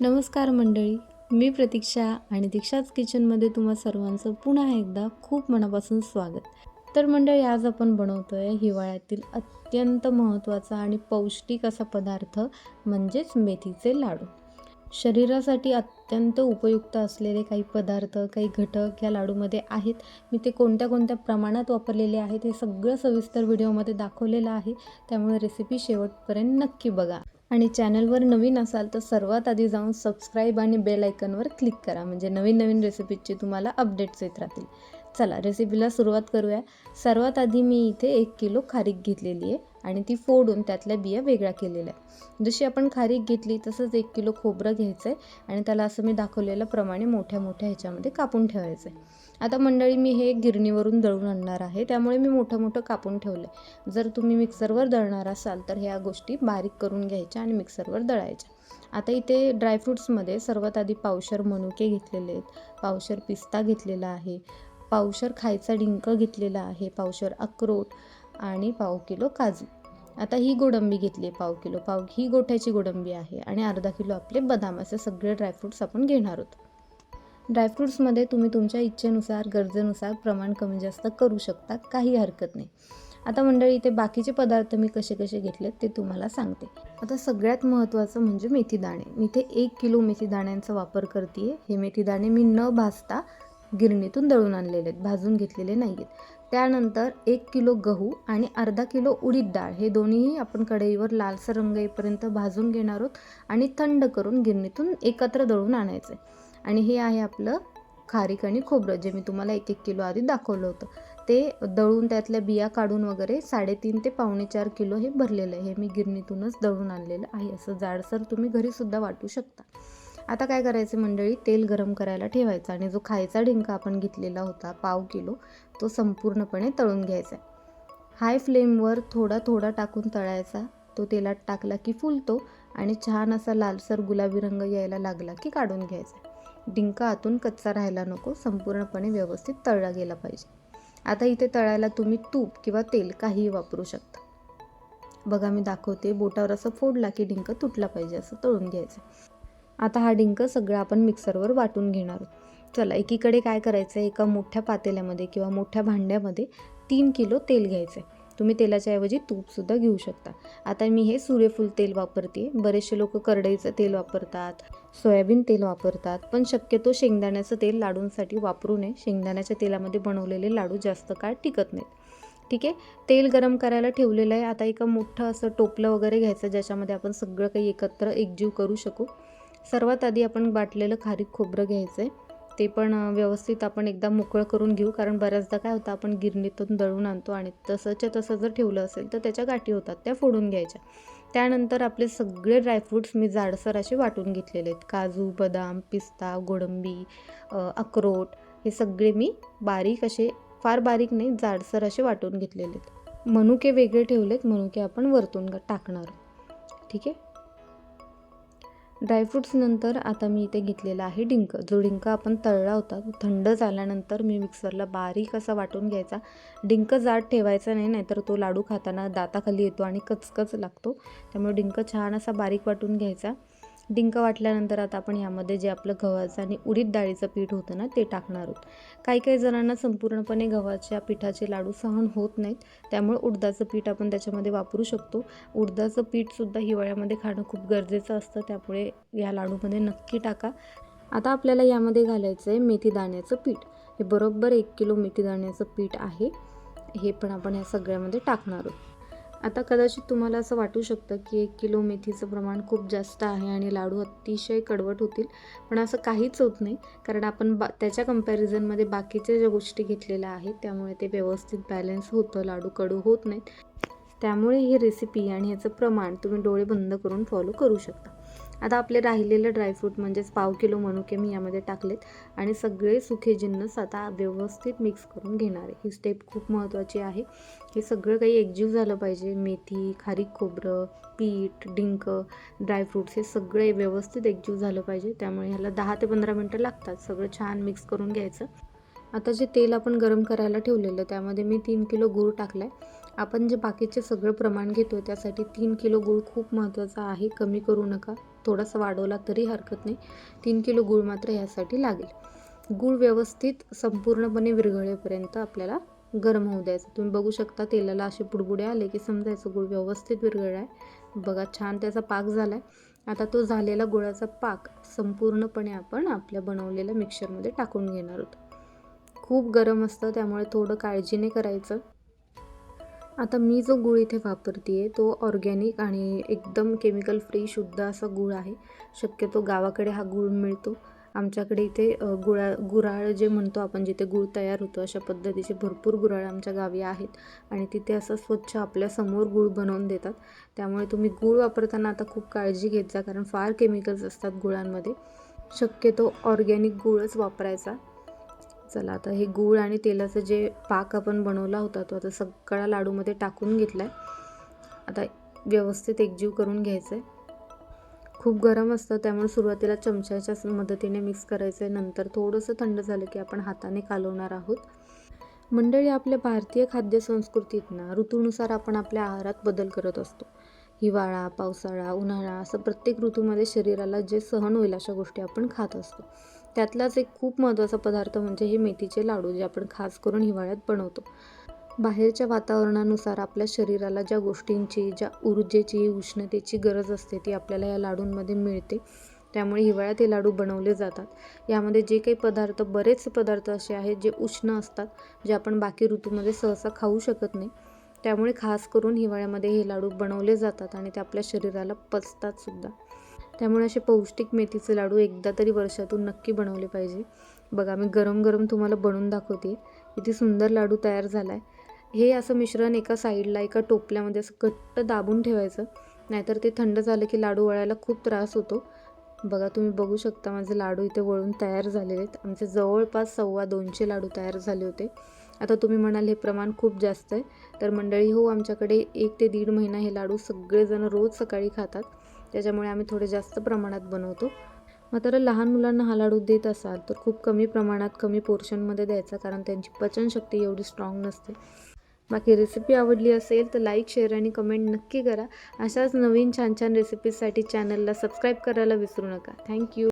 नमस्कार मंडळी मी प्रतीक्षा आणि दीक्षाच किचनमध्ये तुम्हा सर्वांचं पुन्हा एकदा खूप मनापासून स्वागत. तर मंडळी आज आपण बनवतो आहे हिवाळ्यातील अत्यंत महत्त्वाचा आणि पौष्टिक असा पदार्थ म्हणजेच मेथीचे लाडू. शरीरासाठी अत्यंत उपयुक्त असलेले काही पदार्थ काही घटक या लाडूमध्ये आहेत. मी ते कोणत्या कोणत्या प्रमाणात वापरलेले आहेत हे सगळं सविस्तर व्हिडिओमध्ये दाखवलेलं आहे. त्यामुळे रेसिपी शेवटपर्यंत नक्की बघा. आणि चॅनलवर नवीन असाल तर सर्वात आधी जाऊन सबस्क्राईब आणि बेल आयकनवर क्लिक करा. म्हणजे नवीन नवीन रेसिपीचे तुम्हाला अपडेट्स येत राहतील. चला रेसिपीला सुरुवात करूया. सर्वात आधी मी इथे एक किलो खारीक घेतलेली आहे आणि ती फोडून त्यातल्या बिया वेगळ्या केलेल्या आहे जशी आपण खारीक घेतली तसंच एक किलो खोबरं घ्यायचं आहे आणि त्याला असं मी दाखवलेल्याप्रमाणे मोठ्या मोठ्या ह्याच्यामध्ये कापून ठेवायचं आहे आता मंडळी मी हे गिरणीवरून दळून आणणार आहे. त्यामुळे मी मोठं मोठं कापून ठेवलं आहे जर तुम्ही मिक्सरवर दळणार असाल तर ह्या गोष्टी बारीक करून घ्यायच्या आणि मिक्सरवर दळायच्या. आता इथे ड्रायफ्रूट्समध्ये सर्वात आधी पावशर मनुके घेतलेले आहेत. पावशर पिस्ता घेतलेला आहे. पावशर खायचा डिंक घेतलेला आहे. पावशर अक्रोट आणि पाव किलो काजू. आता ही गोडंबी घेतली आहे पाव किलो. पाव ही गोठ्याची गोडंबी आहे आणि अर्धा किलो आपले बदाम. असे सगळे ड्रायफ्रूट्स आपण घेणार आहोत. ड्रायफ्रूट्समध्ये तुम्ही तुमच्या इच्छेनुसार गरजेनुसार प्रमाण कमी जास्त करू शकता काही हरकत नाही. आता मंडळी इथे बाकीचे पदार्थ मी कसे कसे घेतलेत ते तुम्हाला सांगते. आता सगळ्यात महत्त्वाचं म्हणजे मेथी दाणे मी इथे एक किलो मेथी दाण्यांचा वापर करते हे मेथी दाणे मी न भाजता गिरणीतून दळून आणलेले आहेत. भाजून घेतलेले नाही आहेत त्यानंतर एक किलो गहू आणि अर्धा किलो उडीद डाळ. हे दोन्हीही आपण कढईवर लालसर रंग येईपर्यंत भाजून घेणार आहोत आणि थंड करून गिरणीतून एकत्र दळून आणायचं आणि हे आहे आपलं खारीक आणि खोबरं जे मी तुम्हाला एक एक किलो आधी दाखवलं होतं. ते दळून त्यातल्या बिया काढून वगैरे साडेतीन ते पावणे चार किलो हे भरलेलं आहे. हे मी गिरणीतूनच दळून आणलेलं आहे. असं जाडसर तुम्ही घरीसुद्धा वाटू शकता. आता काय करायचं मंडळी? तेल गरम करायला ठेवायचं आणि जो खायचा ढिंका आपण घेतलेला होता पाव किलो तो संपूर्णपणे तळून घ्यायचा हाय फ्लेमवर थोडा थोडा टाकून तळायचा. तो तेलात टाकला की फुलतो आणि छान असा लालसर गुलाबी रंग यायला लागला की काढून घ्यायचा डिंका आतून कच्चा राहायला नको संपूर्णपणे व्यवस्थित तळला गेला पाहिजे. आता इथे तळायला तुम्ही तूप किंवा तेल काहीही वापरू शकता. बघा मी दाखवते. बोटावर असं फोडला की डिंक तुटला पाहिजे असं तळून घ्यायचं. आता हा डिंक सगळं आपण मिक्सरवर वाटून घेणार आहोत. चला एकीकडे काय करायचं आहे एका मोठ्या पातेल्यामध्ये किंवा मोठ्या भांड्यामध्ये तीन किलो तेल घ्यायचं आहे तुम्ही तेलाच्या ऐवजी तूपसुद्धा घेऊ शकता. आता मी हे सूर्यफूल तेल वापरते. बरेचसे लोक करडईचं तेल वापरतात सोयाबीन तेल वापरतात पण शक्यतो शेंगदाण्याचं तेल लाडूंसाठी वापरू नये. शेंगदाण्याच्या तेलामध्ये बनवलेले लाडू जास्त काळ टिकत नाहीत. ठीक आहे? तेल गरम करायला ठेवलेलं आहे. आता एका मोठं असं टोपलं वगैरे घ्यायचं ज्याच्यामध्ये आपण सगळं काही एकत्र एकजीव करू शकू. सर्वात आधी आपण बाटलेलं खारीक खोबरं घ्यायचं आहे ते पण व्यवस्थित आपण एकदा मोकळं करून घेऊ. कारण बऱ्याचदा काय होतं आपण गिरणीतून दळून आणतो आणि तसंच्या तसं जर ठेवलं असेल तर त्याच्या गाठी होतात त्या फोडून घ्यायच्या. त्यानंतर आपले सगळे ड्रायफ्रूट्स मी जाडसर असे वाटून घेतलेले आहेत. काजू बदाम पिस्ता गोडंबी अक्रोट हे सगळे मी बारीक असे फार बारीक नाही जाडसर असे वाटून घेतलेले आहेत. मनुके वेगळे ठेवलेत मनुके आपण वरतून टाकणार. ठीक आहे? ड्रायफ्रूट्स नंतर आता मी इथे घेतलेला आहे डिंक. जो डिंक आपण तळला होता तो थंड झाल्यानंतर मी मिक्सरला बारीक असा वाटून घ्यायचा. डिंक जाड ठेवायचा नाही नाहीतर तो लाडू खाताना दाताखाली येतो आणि कचकच लागतो. त्यामुळे डिंक छान असा बारीक वाटून घ्यायचा. डिंक वाटल्यानंतर आता आपण यामध्ये जे आपलं गव्हाचं आणि उडीद डाळीचं पीठ होतं ना ते टाकणार आहोत. काही काही जणांना संपूर्णपणे गव्हाच्या पिठाचे लाडू सहन होत नाहीत त्यामुळे उडदाचं पीठ आपण त्याच्यामध्ये वापरू शकतो. उडदाचं पीठसुद्धा हिवाळ्यामध्ये खाणं खूप गरजेचं असतं त्यामुळे या लाडूमध्ये नक्की टाका. आता आपल्याला यामध्ये घालायचं आहे मेथी दाण्याचं पीठ. हे बरोबर एक किलो मेथी दाण्याचं पीठ आहे. हे पण आपण या सगळ्यामध्ये टाकणार आहोत. आता कदाचित तुम्हाला असं वाटू शकतं की एक किलो मेथीचं प्रमाण खूप जास्त आहे आणि लाडू अतिशय कडवट होतील पण असं काहीच होत नाही कारण आपण बा त्याच्या कम्पॅरिझनमध्ये बाकीच्या ज्या गोष्टी घेतलेल्या आहेत त्यामुळे ते व्यवस्थित बॅलन्स होतं लाडू कडू होत नाहीत. त्यामुळे ही रेसिपी आणि ह्याचं प्रमाण तुम्ही डोळे बंद करून फॉलो करू शकता. आता आपले राहिलेलं ड्रायफ्रूट म्हणजेच पाव किलो मनुके मी यामध्ये टाकलेत आणि सगळे सुखे जिन्नस आता व्यवस्थित मिक्स करून घेणार आहे. ही स्टेप खूप महत्त्वाची आहे. हे सगळं काही एकजीव झालं पाहिजे. मेथी खारीक खोबरं पीठ डिंक ड्रायफ्रूट्स हे सगळे व्यवस्थित एकजीव झालं पाहिजे. त्यामुळे ह्याला दहा ते पंधरा मिनटं लागतात सगळं छान मिक्स करून घ्यायचं. आता जे तेल आपण गरम करायला ठेवलेलं त्यामध्ये मी तीन किलो गूळ टाकला आहे आपण जे बाकीचे सगळं प्रमाण घेतो त्यासाठी तीन किलो गूळ खूप महत्त्वाचा आहे. कमी करू नका. थोडासा वाढवला तरी हरकत नाही. तीन किलो गूळ मात्र ह्यासाठी लागेल. गूळ व्यवस्थित संपूर्णपणे विरघळेपर्यंत आपल्याला गरम होऊ द्यायचं. तुम्ही बघू शकता तेलाला असे बुडबुडे आले की समजायचं गूळ व्यवस्थित विरघळला आहे बघा छान त्याचा पाक झाला आहे आता तो झालेला गुळाचा पाक संपूर्णपणे आपण आपल्या बनवलेल्या मिक्सरमध्ये टाकून घेणार आहोत. खूप गरम असतं त्यामुळे थोडं काळजीने करायचं. आता मी जो गूळ इथे वापरते आहे तो ऑर्गॅनिक आणि एकदम केमिकल फ्री शुद्ध असा गूळ आहे. शक्यतो गावाकडे हा गूळ मिळतो. आमच्याकडे इथे गुळा गुराळ जे म्हणतो आपण जिथे गूळ तयार होतो अशा पद्धतीचे भरपूर गुराळ आमच्या गावी आहेत आणि तिथे असं स्वच्छ आपल्यासमोर गूळ बनवून देतात. त्यामुळे तुम्ही गूळ वापरताना आता खूप काळजी घेत जा कारण फार केमिकल्स असतात गुळांमध्ये. शक्यतो ऑर्गॅनिक गूळच वापरायचा. चला आता हे गूळ आणि तेलाचं जे पाक आपण बनवला होता तो आता सगळा लाडूमध्ये टाकून घेतला आहे आता व्यवस्थित एकजीव करून घ्यायचं आहे खूप गरम असतं त्यामुळे सुरुवातीला चमच्याच्या मदतीने मिक्स करायचं आहे नंतर थोडंसं थंड झालं की आपण हाताने कालवणार आहोत. मंडळी आपल्या भारतीय खाद्य संस्कृतीत ना ऋतूनुसार आपण आपल्या आहारात बदल करत असतो. हिवाळा पावसाळा उन्हाळा असं प्रत्येक ऋतूमध्ये शरीराला जे सहन होईल अशा गोष्टी आपण खात असतो. त्यातलाच एक खूप महत्त्वाचा पदार्थ म्हणजे हे मेथीचे लाडू जे आपण खास करून हिवाळ्यात बनवतो. बाहेरच्या वातावरणानुसार आपल्या शरीराला ज्या गोष्टींची ज्या ऊर्जेची उष्णतेची गरज असते ती आपल्याला या लाडूंमध्ये मिळते. त्यामुळे हिवाळ्यात हे लाडू बनवले जातात. यामध्ये जे काही पदार्थ बरेचसे पदार्थ असे आहेत जे उष्ण असतात जे आपण बाकी ऋतूमध्ये सहसा खाऊ शकत नाही. त्यामुळे खास करून हिवाळ्यामध्ये हे लाडू बनवले जातात आणि ते आपल्या शरीराला पचतात सुद्धा. त्यामुळे असे पौष्टिक मेथीचे लाडू एकदा तरी वर्षातून नक्की बनवले पाहिजे. बघा मी गरम गरम तुम्हाला बनवून दाखवते. किती सुंदर लाडू तयार झाला आहे हे असं मिश्रण एका साईडला एका टोपल्यामध्ये असं घट्ट दाबून ठेवायचं. नाहीतर ते थंड झालं की लाडू वळायला खूप त्रास होतो. बघा तुम्ही बघू शकता माझे लाडू इथे वळून तयार झालेले आहेत. आमचे जवळपास सव्वा दोनशे लाडू तयार झाले होते. आता तुम्ही म्हणाल हे प्रमाण खूप जास्त आहे. तर मंडळी हो आमच्याकडे एक ते दीड महिना हे लाडू सगळेजण रोज सकाळी खातात. त्याच्यामुळे आम्ही थोडे जास्त प्रमाणात बनवतो. मात्र लहान मुलांना हा लाडू देत असाल तर खूप कमी प्रमाणात कमी पोर्शनमध्ये द्यायचा कारण त्यांची पचनशक्ती एवढी स्ट्रॉंग नसते. बाकी रेसिपी आवडली असेल तर लाईक शेअर आणि कमेंट नक्की करा. अशाच नवीन छान छान रेसिपीजसाठी चॅनलला सबस्क्राईब करायला विसरू नका. थँक्यू